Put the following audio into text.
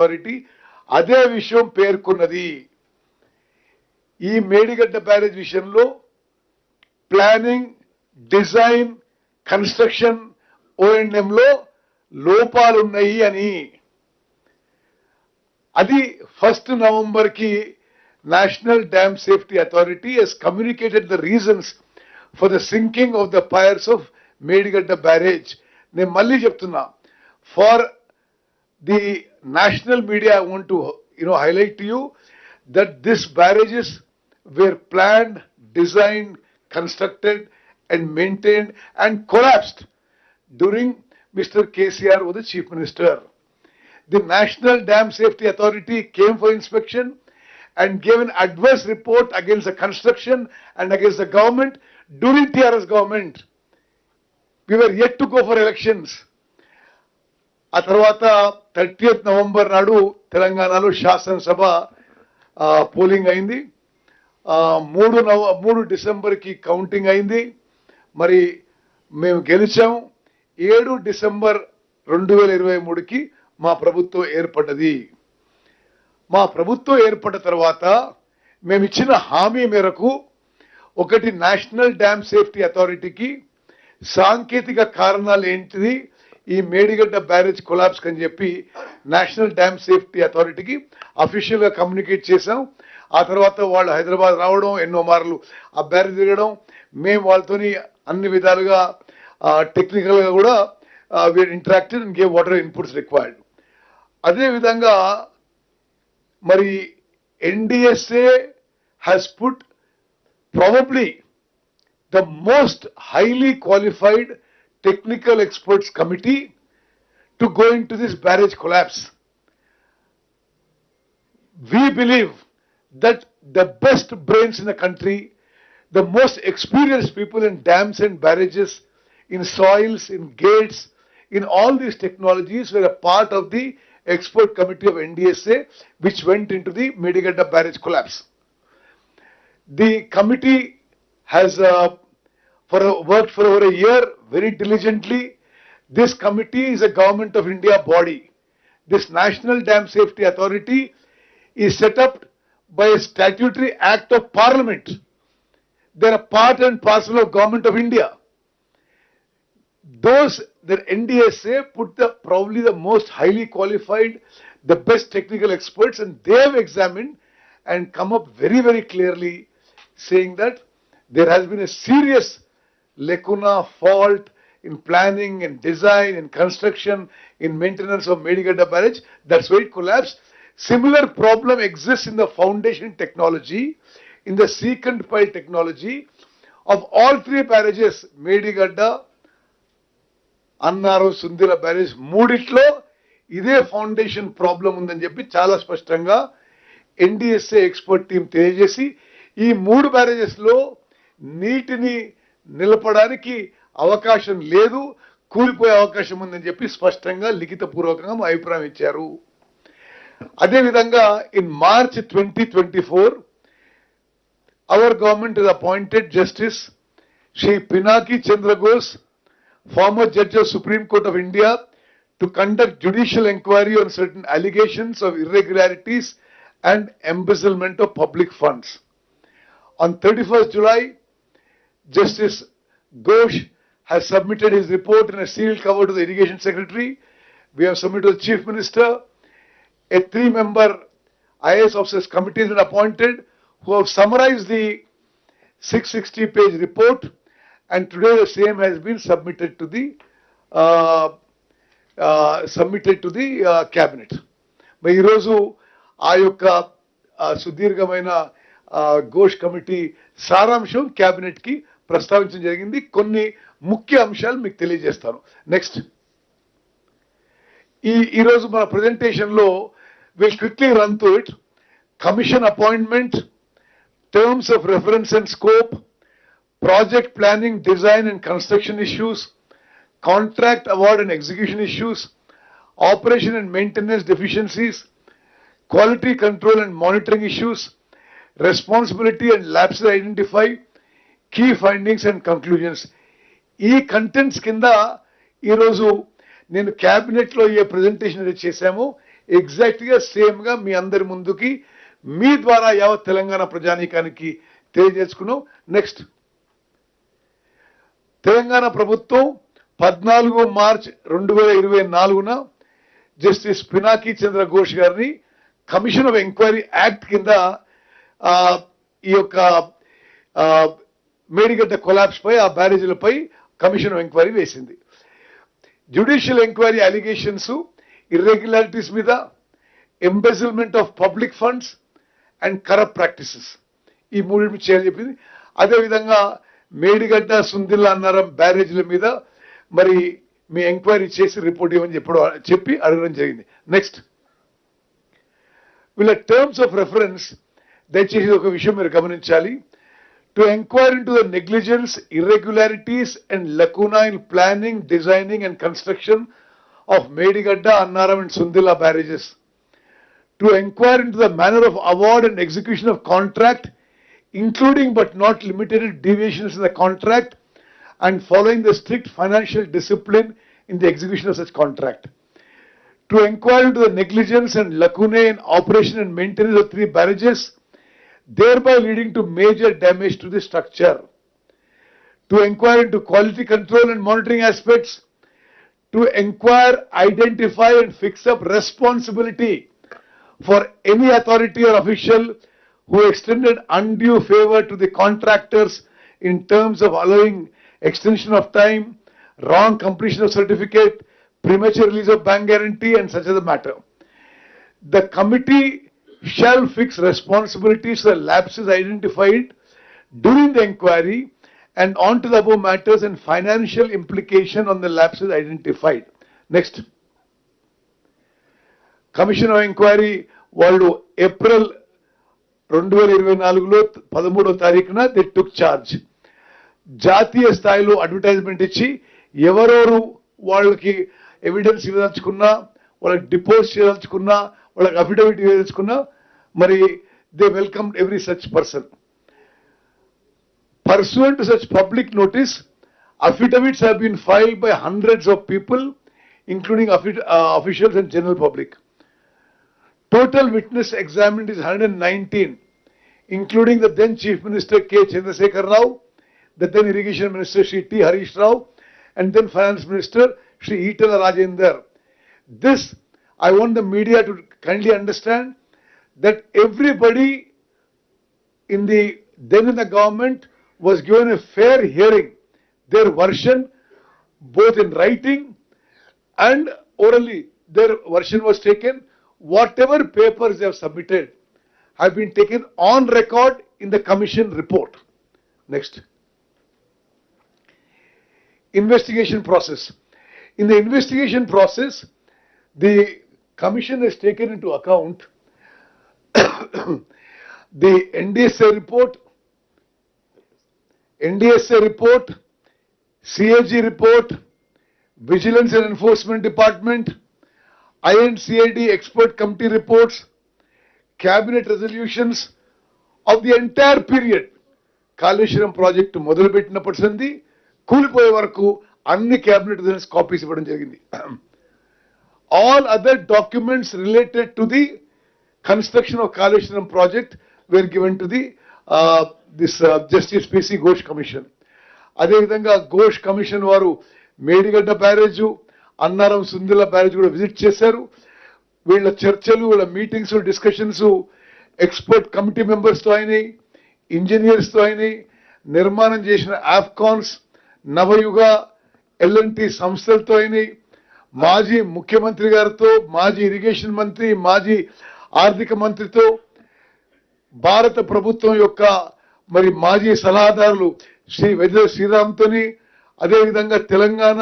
Authority అదే విషయం పేర్కొన్నది. ఈ మేడిగడ్డ బ్యారేజ్ విషయంలో ప్లానింగ్ డిజైన్ కన్స్ట్రక్షన్లో లోపాలున్నాయి అని. అది first నవంబర్కి national dam safety authority has communicated the reasons for the sinking of the piers of Medigadda barrage నేను మళ్ళీ చెప్తున్నా for the national media, I want to you know highlight to you that these barrages were planned, designed, constructed, and maintained and collapsed during Mr. KCR was the chief minister. The National Dam Safety Authority came for inspection and gave an adverse report against the construction and against the government during TRS government. We were yet to go for elections. ఆ తర్వాత thirtieth November నాడు తెలంగాణలో శాసనసభ polling అయింది. మూడు నవ మూడు డిసెంబర్కి counting అయింది. మరి మేము గెలిచాం ఏడు డిసెంబర్ రెండు వేల ఇరవై మూడుకి మా ప్రభుత్వం ఏర్పడ్డది. మా ప్రభుత్వం ఏర్పడ్డ తర్వాత మేము ఇచ్చిన హామీ మేరకు ఒకటి నేషనల్ డ్యామ్ సేఫ్టీ అథారిటీకి సాంకేతిక కారణాలు ఏంటిది ఈ మేడిగడ్డ బ్యారేజ్ కొలాప్స్ అని చెప్పి నేషనల్ డ్యామ్ సేఫ్టీ అథారిటీకి అఫీషియల్గా కమ్యూనికేట్ చేశాం. ఆ తర్వాత వాళ్ళు హైదరాబాద్ రావడం ఎన్నో మార్లు ఆ బ్యారేజ్ తిరగడం. మేము వాళ్ళతోని అన్ని విధాలుగా టెక్నికల్గా కూడా కూడా interacted and gave water inputs required అదేవిధంగా మరి NDSA has put probably the most highly qualified technical experts committee to go into this barrage collapse. We believe that the best brains in the country, the most experienced people in dams and barrages, in soils, in gates, in all these technologies were a part of the expert committee of NDSA which went into the Medigadda barrage collapse. The committee has uh, for worked for over a year very diligently. This committee is a government of India body. This National Dam Safety Authority is set up by a statutory act of parliament. They're a part and parcel of government of India. Those, the NDSA put the probably the most highly qualified, the best technical experts and they have examined and come up very, very clearly saying that there has been a serious lacuna fault in planning and design and construction in maintenance of Medigadda barrage. That's why it collapsed. Similar problem exists in the foundation technology, in the secant pile technology of all three barrages, Medigadda, అన్నారు Sundilla barrage మూడిట్లో ఇదే foundation problem ఉందని చెప్పి చాలా స్పష్టంగా NDSA expert team తెలియజేసి ఈ మూడు బ్యారేజెస్లో నీటిని నిలపడానికి అవకాశం లేదు కూలిపోయే అవకాశం ఉందని చెప్పి స్పష్టంగా లిఖిత పూర్వకంగా అభిప్రాయం ఇచ్చారు. అదేవిధంగా in March twenty twenty four our government is appointed justice Shri Pinaki Chandraghosh former judge of supreme court of India to conduct judicial enquiry on certain allegations of irregularities and embezzlement of public funds on thirty first July Justice Ghosh has submitted his report in a sealed cover to the Irrigation Secretary. We have submitted to the Chief Minister. A three-member IAS officers committee has been appointed who have summarized the 660-page report and today the same has been submitted to the uh, uh, submitted to the uh, cabinet. మరి ఈరోజు ఆ యొక్క ఆ, సుదీర్ఘమైన ఆ, Ghosh committee సారాంశం కేబినెట్కి ప్రస్తావించడం జరిగింది. కొన్ని ముఖ్య అంశాలు మీకు తెలియజేస్తాను. నెక్స్ట్ ఈ ఈరోజు మన ప్రజెంటేషన్లో will quickly run to it commission appointment terms of reference and scope project planning design and construction issues contract award and execution issues operation and maintenance deficiencies quality control and monitoring issues responsibility and lapses identify, key findings and conclusions. ఈ contents కింద ఈరోజు నేను క్యాబినెట్లో ఏ presentation అయితే చేశామో ఎగ్జాక్ట్గా సేమ్గా మీ అందరి ముందుకి మీ ద్వారా యావత్ తెలంగాణ ప్రజానీకానికి తెలియజేసుకున్నాం నెక్స్ట్ తెలంగాణ ప్రభుత్వం పద్నాలుగు మార్చ్ రెండు వేల ఇరవై నాలుగున జస్టిస్ పినాకి చంద్ర ఘోష్ గారిని కమిషన్ ఆఫ్ ఎంక్వైరీ యాక్ట్ కింద ఈ యొక్క మేడిగడ్డ కొలాప్స్ పై ఆ బ్యారేజీలపై కమిషన్ ఎంక్వైరీ వేసింది. జ్యుడిషియల్ ఎంక్వైరీ అలిగేషన్స్ ఇర్రెగ్యులారిటీస్ మీద embezzlement of public funds and corrupt practices. ఈ మూడింటి చేయాలని చెప్పింది. అదేవిధంగా మేడిగడ్డ సుందిల్లా అన్నారం బ్యారేజీల మీద మరి మీ ఎంక్వైరీ చేసి రిపోర్ట్ ఇవ్వని చెప్పడం చెప్పి అడగడం జరిగింది. నెక్స్ట్ వీళ్ళ టర్మ్స్ ఆఫ్ రెఫరెన్స్ దయచేసి ఒక విషయం మీరు గమనించాలి to inquire into the negligence irregularities and lacuna in planning designing and construction of Medigadda Annaram and Sundilla barrages to inquire into the manner of award and execution of contract, including but not limited to deviations in the contract and following the strict financial discipline in the execution of such contract. To inquire into the negligence and lacunae in operation and maintenance of three barrages, thereby leading to major damage to the structure. To inquire into quality control and monitoring aspects, to inquire, identify and fix up responsibility for any authority or official who extended undue favor to the contractors in terms of allowing extension of time, wrong completion of certificate, premature release of bank guarantee and such the matter. The committee shall fix responsibilities for lapses identified during the inquiry and on to the above matters and financial implication on the lapses identified. Next. Commission of enquiry వాళ్ళు April రెండు వేల ఇరవై నాలుగులో పదమూడో తారీఖున the took charge జాతీయ స్థాయిలో advertisement ఇచ్చి ఎవరెవరు వాళ్ళకి ఎవిడెన్స్ ఇవ్వదలుచుకున్నా వాళ్ళకి డిపోజ్ చేయదలుచుకున్నా వాళ్ళకి అఫిడవిట్ ఇవ్వదలుచుకున్నా మరి they welcome every such person pursuant to such public notice, affidavits have been filed by hundreds of people, including offi- uh, officials and general public. Total witness examined is 119, including the then Chief Minister K. Chandrasekhar Rao, the then Irrigation Minister Shri T. Harish Rao, and then Finance Minister Shri Itala Rajender. This, I want the media to kindly understand that everybody in the then in the government was given a fair hearing. Their version, both in writing and orally, their version was taken. Whatever papers they have submitted have been taken on record in the commission report. Next. Investigation process. In the investigation process, the commission has taken into account the NDSA report, NDSA report, CAG report, Vigilance and Enforcement Department, INCID expert committee reports, cabinet resolutions of the entire period. Kaleshwaram project మొదలుపెట్టినప్పటి సంది కూలిపోయే వరకు అన్ని cabinet copies ఇవ్వడం జరిగింది all other documents related to the construction of Kaleshwaram project were given to the uh, this uh, Justice PC Ghosh Commission. అదేవిధంగా Ghosh commission వారు Medigadda barrage Annaram Sundilla barrage కూడా visit చేశారు వీళ్ళ చర్చలు వీళ్ళ మీటింగ్స్ డిస్కషన్స్ ఎక్స్పర్ట్ కమిటీ మెంబర్స్తో అయినాయి ఇంజనీర్స్తో అయినాయి నిర్మాణం చేసిన ఆఫ్కాన్స్ నవయుగ ఎల్ఎన్టీ సంస్థలతో అయినాయి మాజీ ముఖ్యమంత్రి గారితో మాజీ ఇరిగేషన్ మంత్రి మాజీ ఆర్థిక మంత్రితో భారత ప్రభుత్వం యొక్క మరి మాజీ సలహాదారులు శ్రీ వెద శ్రీరామ్తోని అదేవిధంగా తెలంగాణ